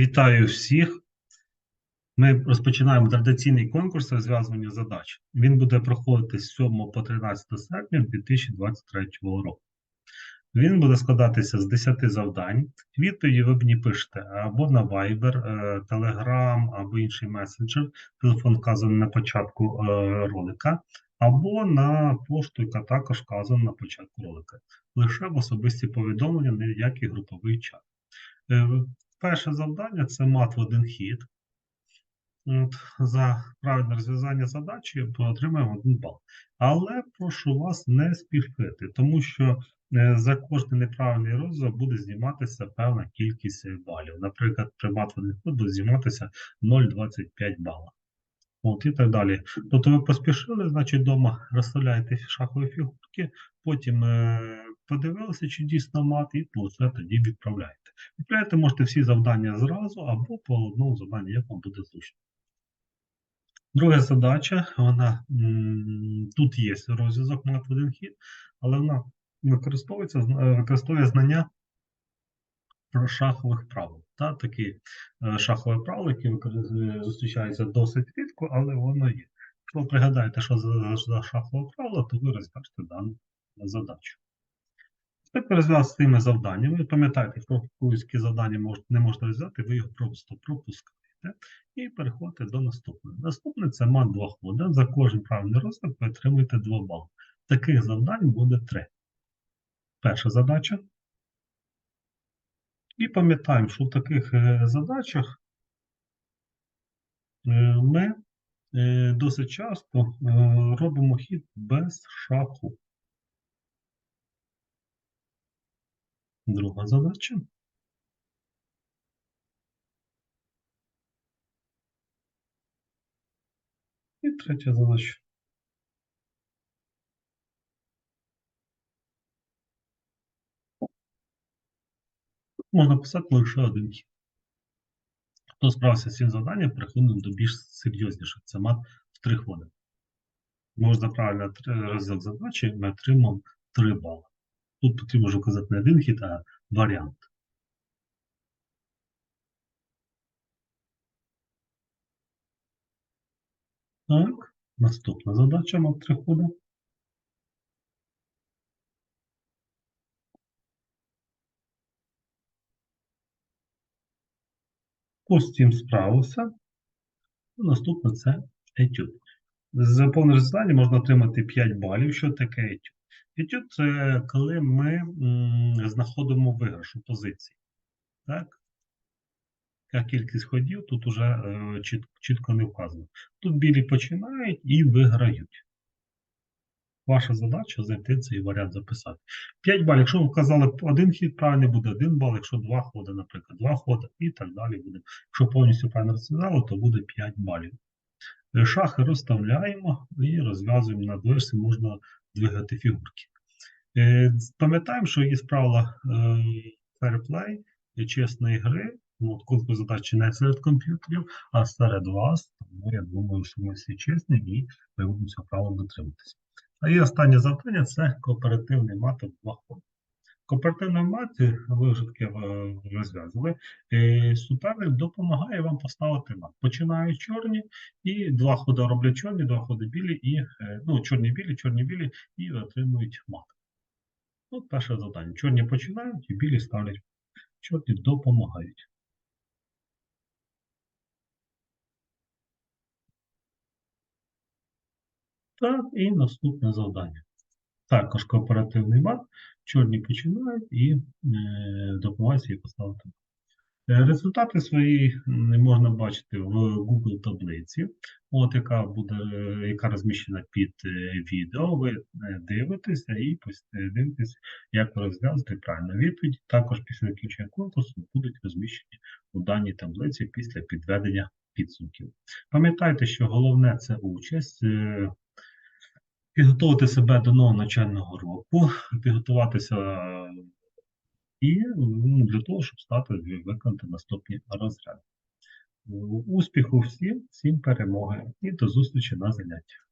Вітаю всіх. Ми розпочинаємо традиційний конкурс розв'язування задач. Він буде проходити з 7 по 13 серпня 2023 року. Він буде складатися з 10 завдань. Відповіді ви мені пишете або на Viber, е, Telegram, або інший месенджер. Телефон вказаний на початку е, ролика, або на пошту, яка також вказана на початку ролика. Лише в особисті повідомлення, ніякий груповий чат. Перше завдання це мат в один хід. От, За правильне розв'язання задачі отримаємо один бал. Але прошу вас не спішити, тому що е, за кожний неправильний розв'язок буде зніматися певна кількість балів. Наприклад, при мат в один хід буде зніматися 0,25 бала. От і так далі. Тобто ви поспішили, значить, вдома розставляєте шахові фігурки, потім е, подивилися, чи дійсно мат, і лише тоді відправляєте. Відправляєте можете всі завдання зразу або по одному завданню, як вам буде зручно. Друга задача, вона тут є розв'язок мат в один хід, але вона використовується, використовує знання про шахових правил. Та, такі е, шахові правила, які зустрічаються досить рідко, але воно є. Якщо ви пригадаєте, що за, шахове правило, то ви розберете дану задачу. Тепер розв'язати з тими завданнями. Пам'ятайте, що якісь завдання не можна розв'язати, ви його просто пропускаєте і переходите до наступного. Наступне це мат 2 ходи. За кожен правильний розвиток ви отримуєте 2 бали. Таких завдань буде 3. Перша задача. І пам'ятаємо, що в таких е, задачах е, ми е, досить часто робимо хід без шаху. Друга задача. І третя задача. Можна писати лише один. Хто справився з цим завданням, переходимо до більш серйозніших. Це мат в три ходи. Можна правильно розділ задачі, ми отримаємо 3 бали. Тут потрібно вже вказати не один хід, а варіант. Так, наступна задача мат три ходи. З цим справився. Наступне це етюд. За повне розв'язання можна отримати 5 балів. Що таке етюд? Етюд це коли ми знаходимо виграш у позиції. Так? Яка кількість ходів тут уже е, чітко не вказано. Тут білі починають і виграють. Ваша задача знайти цей варіант записати. 5 балів. Якщо ви вказали один хід, правильно буде 1 бал, якщо 2 ходи, наприклад, 2 ходи і так далі буде. Якщо повністю правильно розв'язали, то буде 5 балів. Е, Шахи розставляємо і розв'язуємо на дверці, можна двигати фігурки. Е, пам'ятаємо, що є правила ферплей, чесної гри, ну, конкурс задачі не серед комп'ютерів, а серед вас. Тому я думаю, що ми всі чесні і ми будемо цього правилам дотримуватися. А і останнє завдання це кооперативний маток 2. Кооперативна мати, ви вже таке е, розв'язували, е, суперник допомагає вам поставити мат. Починають чорні, і два ходи роблять чорні, два ходи білі, і е, ну, чорні-білі, чорні-білі і отримують мат. От перше завдання. Чорні починають і білі ставлять. Чорні допомагають. Так, і наступне завдання. Також кооперативний мат. Чорні починають і е, допомагають їй поставити. Е, Результати свої можна бачити в Google таблиці, от яка буде, яка розміщена під е, відео. Ви дивитеся і дивитесь, як ви розв'язати правильну відповідь. Також після закінчення конкурсу будуть розміщені у даній таблиці після підведення підсумків. Пам'ятайте, що головне це участь. Е, Підготувати себе до нового навчального року, підготуватися і ну, для того, щоб стати виконати наступні розряди. Успіху всім, всім перемоги і до зустрічі на заняттях.